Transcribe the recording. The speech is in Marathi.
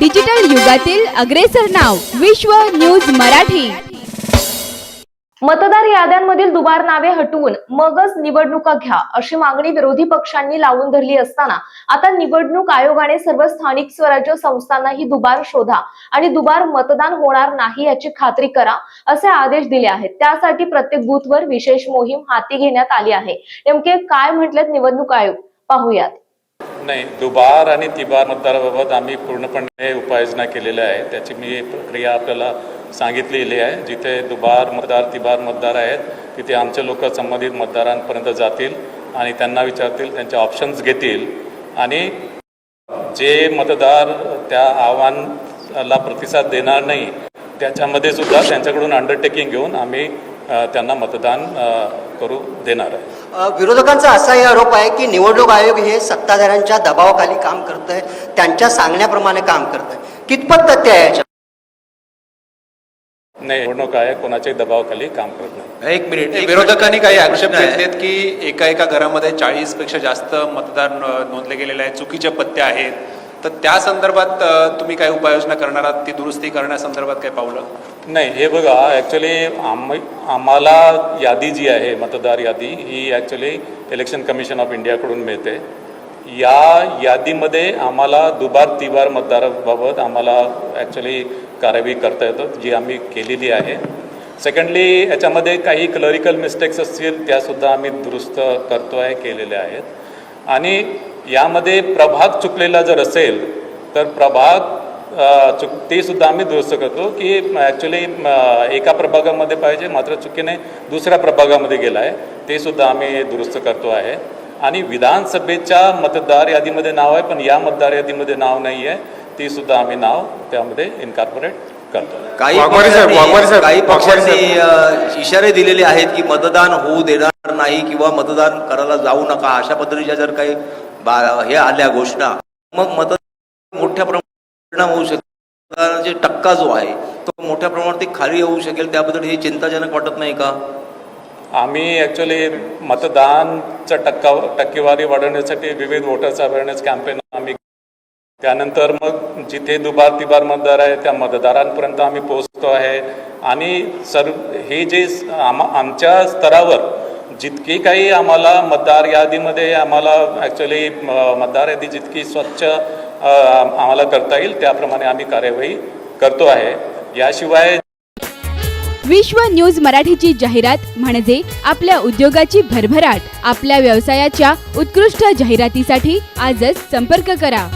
डिजिटल युगातील अग्रेसर नाव विश्व न्यूज मराठी. मतदार याद्यांमधील दुबार नावे हटवून मगच निवडणुका घ्या अशी मागणी विरोधी पक्षांनी लावून धरली असताना आता निवडणूक आयोगाने सर्व स्थानिक स्वराज्य संस्थांना ही दुबार शोधा आणि दुबार मतदान होणार नाही याची खात्री करा असे आदेश दिले आहेत. त्यासाठी प्रत्येक बूथवर विशेष मोहीम हाती घेण्यात आली आहे. नेमके काय म्हटलेत निवडणूक आयोग? पाहूयात. नाही दुबार आणि तिबार मतदाराबाबत आम्ही पूर्णपणे उपाययोजना केलेल्या आहे त्याची मी प्रक्रिया आपल्याला सांगितलेली आहे. जिथे दुबार मतदार तिबार मतदार आहेत तिथे आमचे लोक संबंधित मतदारांपर्यंत जातील आणि त्यांना विचारतील त्यांचे ऑप्शन्स घेतील आणि जे मतदार त्या आव्हानाला प्रतिसाद देणार नाही त्याच्यामध्ये सुद्धा त्यांच्याकडून अंडरटेकिंग घेऊन आम्ही त्यांना मतदान करू देणार आहे. विरोधकांचा असाही आरोप आहे की निवडणूक आयोग हे सत्ताधाऱ्यांच्या दबावाखाली काम करत आहे त्यांच्या सांगण्याप्रमाणे काम करत आहे कितपत तथ्य आहे याच्यात? नाही निवडणूक आहे कोणाच्याही दबावाखाली काम करत नाही. एक मिनिट. विरोधकांनी काही आक्षेप. घेतलेत की एका एका घरामध्ये चाळीसपेक्षा जास्त मतदार नोंदले गेलेले आहेत चुकीचे पत्ते आहेत तर त्या संदर्भात तुम्ही काय उपाययोजना करणार आहात? ती दुरुस्ती करण्यासंदर्भात काय पावलं? नाही हे बघा ॲक्च्युली आम आम्हाला यादी जी आहे मतदार यादी ही ॲक्च्युली इलेक्शन कमिशन ऑफ इंडियाकडून मिळते. या यादीमध्ये आम्हाला दुबार तिबार मतदाराबाबत आम्हाला ॲक्च्युली कार्यवाही करता येतं जी आम्ही केलेली आहे. सेकंडली याच्यामध्ये काही क्लरिकल मिस्टेक्स असतील त्यासुद्धा आम्ही दुरुस्त करतो आहे केलेल्या आहेत. आणि यामध्ये प्रभाग चुकलेला जर असेल तर प्रभाग चुक ते सुद्धा आम्ही दुरुस्त करतो की ॲक्च्युली एका प्रभागामध्ये पाहिजे मात्र चुकीने दुसऱ्या प्रभागामध्ये गेला आहे ते सुद्धा आम्ही दुरुस्त करतो आहे. आणि विधानसभेच्या मतदार यादीमध्ये नाव आहे पण या मतदार यादीमध्ये नाव नाही आहे ती सुद्धा आम्ही नाव त्यामध्ये इन्कॉर्पोरेट करतो. काही पक्षांनी साहेब, काही वाघमारे पक्षांनी अ, इशारे दिलेले आहेत की मतदान होऊ देणार नाही किंवा मतदान करायला जाऊ नका अशा पद्धतीच्या जर काही बा- हे आल्या घोषणा मग मतदान मोठ्या प्रमाणात परिणाम होऊ शकेल. मतदानाचा टक्का जो आहे तो मोठ्या प्रमाणात ते खाली येऊ शकेल. त्याबद्दल हे चिंताजनक वाटत नाही का? आम्ही ॲक्च्युली मतदानचा टक्का टक्केवारी वाढवण्यासाठी विविध वोटर्स अवेअरनेस कॅम्पेन आम्ही त्यानंतर मग जिथे दुबार तिबार मतदार आहे त्या मतदारांपर्यंत आम्ही पोहोचतो आहे. आणि सर्व हे जे आम आमच्या स्तरावर जितकी काही आम्हाला मतदार यादीमध्ये आम्हाला ॲक्च्युली मतदार यादी जितकी स्वच्छ आम्हाला करता येईल त्याप्रमाणे आम्ही कार्यवाही करतो आहे. याशिवाय विश्व न्यूज मराठीची जाहिरात म्हणजे आपल्या उद्योगाची भरभराट. आपल्या व्यवसायाच्या उत्कृष्ट जाहिरातीसाठी आजच संपर्क करा.